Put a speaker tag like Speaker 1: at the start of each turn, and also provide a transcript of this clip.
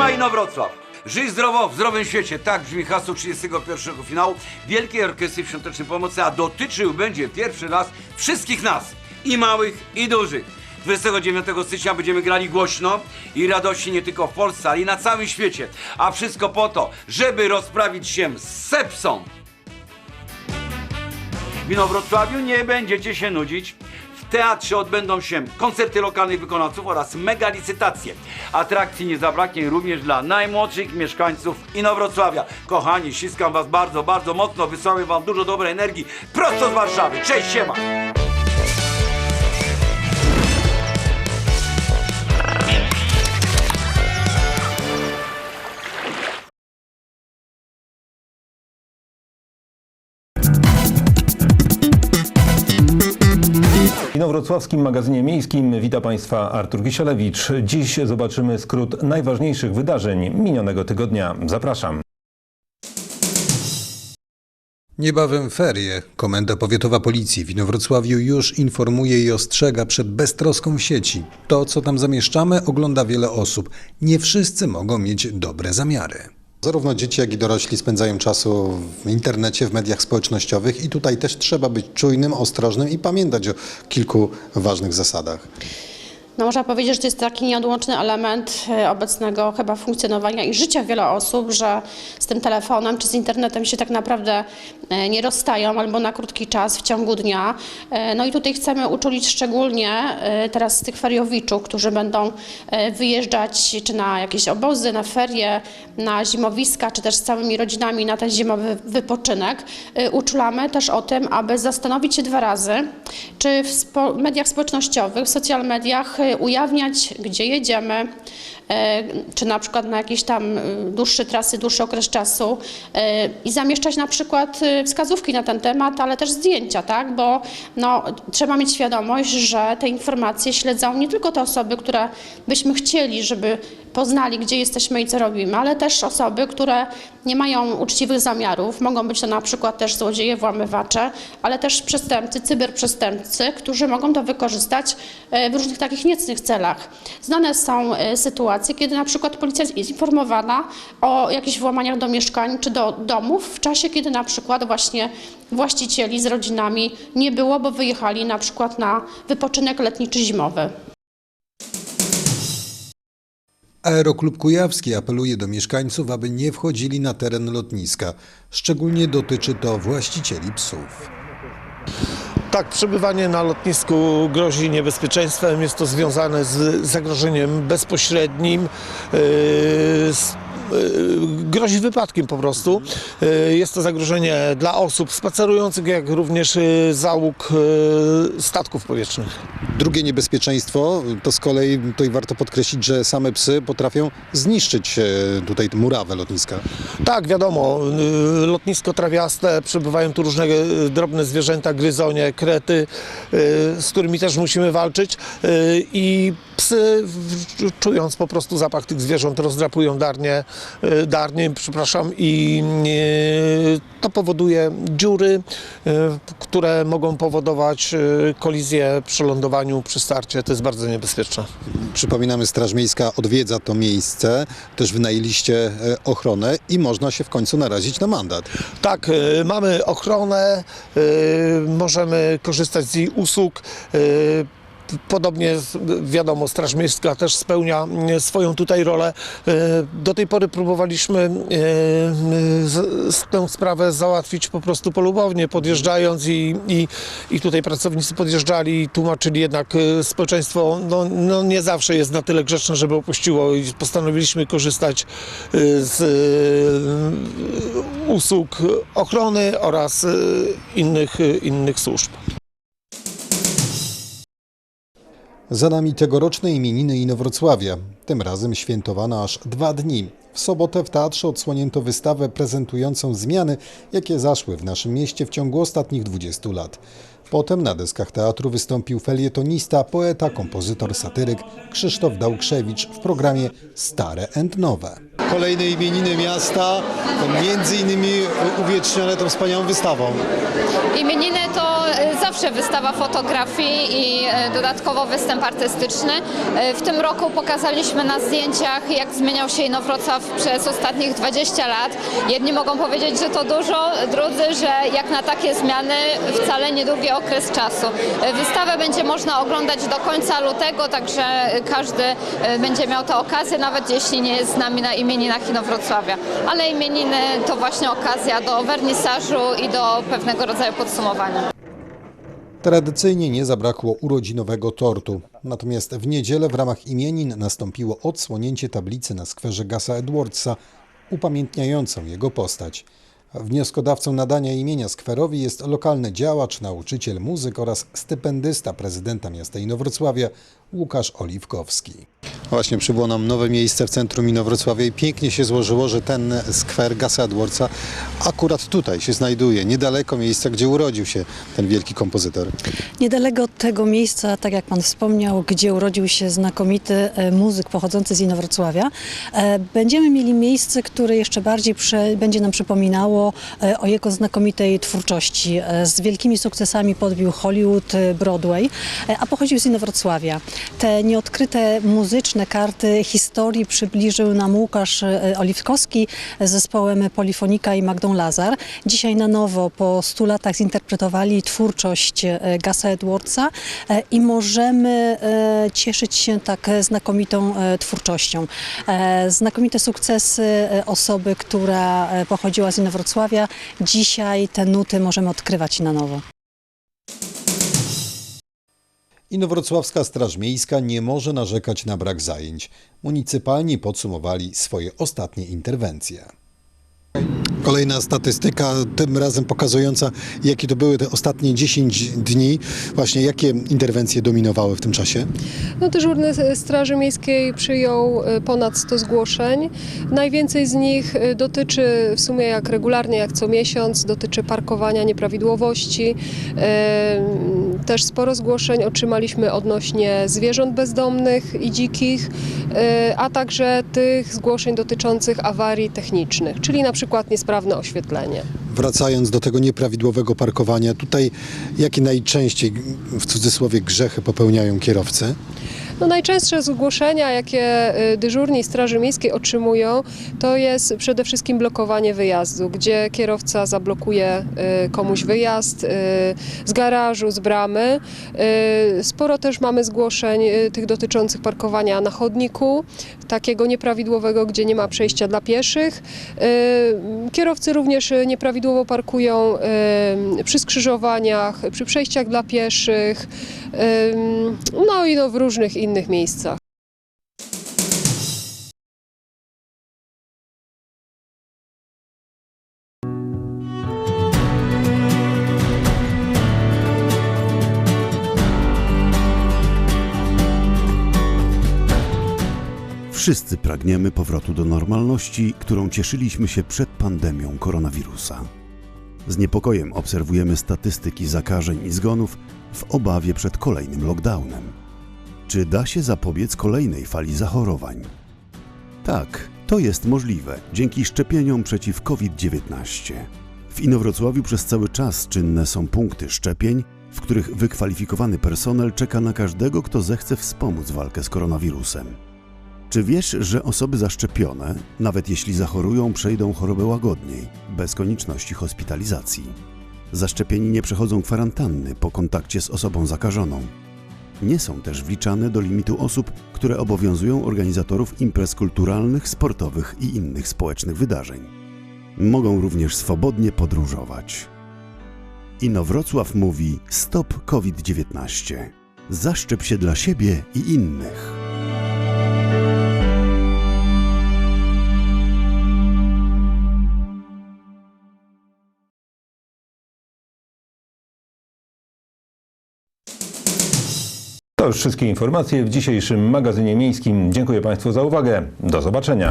Speaker 1: Siema Inowrocław! Żyj zdrowo w zdrowym świecie. Tak brzmi hasło 31 finału Wielkiej Orkiestry Świątecznej Pomocy, a dotyczył będzie pierwszy raz wszystkich nas. I małych, i dużych. 29 stycznia będziemy grali głośno i radości nie tylko w Polsce, ale i na całym świecie. A wszystko po to, żeby rozprawić się z sepsą. W Inowrocławiu nie będziecie się nudzić. Teatrze odbędą się koncerty lokalnych wykonawców oraz mega licytacje. Atrakcji nie zabraknie również dla najmłodszych mieszkańców Inowrocławia. Kochani, ściskam was bardzo, bardzo mocno. Wysyłam wam dużo dobrej energii prosto z Warszawy. Cześć, siema!
Speaker 2: W Inowrocławskim magazynie miejskim wita Państwa Artur Kisielewicz. Dziś zobaczymy skrót najważniejszych wydarzeń minionego tygodnia. Zapraszam.
Speaker 3: Niebawem ferie. Komenda Powiatowa Policji w Inowrocławiu już informuje i ostrzega przed beztroską w sieci. To, co tam zamieszczamy, ogląda wiele osób. Nie wszyscy mogą mieć dobre zamiary. Zarówno dzieci, jak i dorośli spędzają czasu w internecie, w mediach społecznościowych i tutaj też trzeba być czujnym, ostrożnym i pamiętać o kilku ważnych zasadach.
Speaker 4: No można powiedzieć, że to jest taki nieodłączny element e, obecnego chyba funkcjonowania i życia wielu osób, że z tym telefonem czy z internetem się tak naprawdę e, nie rozstają albo na krótki czas w ciągu dnia. E, No i tutaj chcemy uczulić szczególnie teraz tych feriowiczów, którzy będą wyjeżdżać czy na jakieś obozy, na ferie, na zimowiska, czy też z całymi rodzinami na ten zimowy wypoczynek. Uczulamy też o tym, aby zastanowić się dwa razy, czy w mediach społecznościowych, w social mediach ujawniać, gdzie jedziemy, czy na przykład na jakieś tam e, dłuższe trasy, dłuższy okres czasu e, i zamieszczać na przykład e, wskazówki na ten temat, ale też zdjęcia, tak? Bo no, trzeba mieć świadomość, że te informacje śledzą nie tylko te osoby, które byśmy chcieli, żeby poznali, gdzie jesteśmy i co robimy, ale też osoby, które nie mają uczciwych zamiarów. Mogą być to na przykład też złodzieje, włamywacze, ale też przestępcy, cyberprzestępcy, którzy mogą to wykorzystać e, w różnych takich niecnych celach. Znane są e, sytuacje, kiedy na przykład policja jest informowana o jakichś włamaniach do mieszkań czy do domów w czasie, kiedy na przykład właśnie właścicieli z rodzinami nie było, bo wyjechali na przykład na wypoczynek letni czy zimowy.
Speaker 3: Aeroklub Kujawski apeluje do mieszkańców, aby nie wchodzili na teren lotniska. Szczególnie dotyczy to właścicieli psów.
Speaker 5: Tak, przebywanie na lotnisku grozi niebezpieczeństwem. Jest to związane z zagrożeniem bezpośrednim. yy, z grozi wypadkiem po prostu. Yy, Jest to zagrożenie dla osób spacerujących, jak również yy, załóg statków powietrznych.
Speaker 3: Drugie niebezpieczeństwo to z kolei, tutaj warto podkreślić, że same psy potrafią zniszczyć e, tutaj murawę lotniska.
Speaker 5: Tak, wiadomo, y, lotnisko trawiaste, przebywają tu różne y, drobne zwierzęta, gryzonie, krety, y, z którymi też musimy walczyć y, i psy, czując po prostu zapach tych zwierząt, rozdrapują darnie, y, darnie, przepraszam, i y, to powoduje dziury, y, które mogą powodować kolizję przy lądowaniu, przy starcie. To jest bardzo niebezpieczne.
Speaker 3: Przypominamy, Straż Miejska odwiedza to miejsce, też wynajęliście ochronę i można się w końcu narazić na mandat.
Speaker 5: Tak, mamy ochronę, możemy korzystać z jej usług. Podobnie, wiadomo, Straż Miejska też spełnia y, swoją tutaj rolę. Y, Do tej pory próbowaliśmy z tę sprawę załatwić po prostu polubownie, podjeżdżając i, i, i tutaj pracownicy podjeżdżali i tłumaczyli, jednak y, społeczeństwo no, no nie zawsze jest na tyle grzeczne, żeby opuściło i postanowiliśmy korzystać z usług ochrony oraz innych, innych służb.
Speaker 3: Za nami tegoroczne imieniny Inowrocławia. Tym razem świętowana aż dwa dni. W sobotę w teatrze odsłonięto wystawę prezentującą zmiany, jakie zaszły w naszym mieście w ciągu ostatnich 20 lat. Potem na deskach teatru wystąpił felietonista, poeta, kompozytor, satyryk Krzysztof Dałkrzewicz w programie Stare and Nowe. Kolejne imieniny miasta, między innymi uwiecznione tą wspaniałą wystawą.
Speaker 6: Imieniny to y, zawsze wystawa fotografii i e, dodatkowo występ artystyczny. E, W tym roku pokazaliśmy na zdjęciach, jak zmieniał się Inowrocław przez ostatnich 20 lat. Jedni mogą powiedzieć, że to dużo, drudzy, że jak na takie zmiany wcale niedługi okres czasu. E, Wystawę będzie można oglądać do końca lutego, także każdy e, będzie miał tę okazję, nawet jeśli nie jest z nami na imieninach Inowrocławia. Ale imieniny to właśnie okazja do wernisażu i do pewnego rodzaju podsumowania.
Speaker 3: Tradycyjnie nie zabrakło urodzinowego tortu. Natomiast w niedzielę w ramach imienin nastąpiło odsłonięcie tablicy na skwerze Gasa Edwardsa upamiętniającą jego postać. Wnioskodawcą nadania imienia skwerowi jest lokalny działacz, nauczyciel, muzyk oraz stypendysta prezydenta miasta Inowrocławia Łukasz Oliwkowski. Właśnie przybyło nam nowe miejsce w centrum Inowrocławia i pięknie się złożyło, że ten skwer Gasa Edwardsa akurat tutaj się znajduje, niedaleko miejsca, gdzie urodził się ten wielki kompozytor.
Speaker 7: Niedaleko tego miejsca, tak jak Pan wspomniał, gdzie urodził się znakomity e, muzyk pochodzący z Inowrocławia, e, będziemy mieli miejsce, które jeszcze bardziej prze, będzie nam przypominało e, o jego znakomitej twórczości. Z wielkimi sukcesami podbił Hollywood, Broadway, a pochodził z Inowrocławia. Te nieodkryte muzyczne karty historii przybliżył nam Łukasz e, Oliwkowski z zespołem Polifonika i Magdą Lazar. Dzisiaj na nowo, po 100 latach zinterpretowali twórczość e, Gasa Edwardsa e, i możemy cieszyć się tak znakomitą twórczością. Znakomite sukcesy osoby, która pochodziła z Inowrocławia. Dzisiaj te nuty możemy odkrywać na nowo.
Speaker 3: Inowrocławska Straż Miejska nie może narzekać na brak zajęć. Municypalni podsumowali swoje ostatnie interwencje. Kolejna statystyka, tym razem pokazująca, jakie to były te ostatnie 10 dni. Właśnie jakie interwencje dominowały w tym czasie?
Speaker 8: No, dyżurny Straży Miejskiej przyjął y, ponad 100 zgłoszeń. Najwięcej z nich y, dotyczy w sumie jak regularnie, jak co miesiąc, dotyczy parkowania nieprawidłowości. Też sporo zgłoszeń otrzymaliśmy odnośnie zwierząt bezdomnych i dzikich, y, a także tych zgłoszeń dotyczących awarii technicznych, czyli na przykład niesprawne oświetlenie.
Speaker 3: Wracając do tego nieprawidłowego parkowania, tutaj jakie najczęściej, w cudzysłowie, grzechy popełniają kierowcy?
Speaker 8: No najczęstsze zgłoszenia, jakie y, dyżurni Straży Miejskiej otrzymują, to jest przede wszystkim blokowanie wyjazdu, gdzie kierowca zablokuje y, komuś wyjazd y, z garażu, z bramy. Sporo też mamy zgłoszeń tych dotyczących parkowania na chodniku, takiego nieprawidłowego, gdzie nie ma przejścia dla pieszych. Kierowcy również nieprawidłowo parkują przy skrzyżowaniach, przy przejściach dla pieszych, no i no w różnych innych miejscach.
Speaker 9: Wszyscy pragniemy powrotu do normalności, którą cieszyliśmy się przed pandemią koronawirusa. Z niepokojem obserwujemy statystyki zakażeń i zgonów w obawie przed kolejnym lockdownem. Czy da się zapobiec kolejnej fali zachorowań? Tak, to jest możliwe dzięki szczepieniom przeciw COVID-19. W Inowrocławiu przez cały czas czynne są punkty szczepień, w których wykwalifikowany personel czeka na każdego, kto zechce wspomóc walkę z koronawirusem. Czy wiesz, że osoby zaszczepione, nawet jeśli zachorują, przejdą chorobę łagodniej, bez konieczności hospitalizacji? Zaszczepieni nie przechodzą kwarantanny po kontakcie z osobą zakażoną. Nie są też wliczane do limitu osób, które obowiązują organizatorów imprez kulturalnych, sportowych i innych społecznych wydarzeń. Mogą również swobodnie podróżować. Inowrocław mówi Stop COVID-19. Zaszczep się dla siebie i innych.
Speaker 2: już wszystkie informacje w dzisiejszym magazynie miejskim. Dziękuję Państwu za uwagę. Do zobaczenia.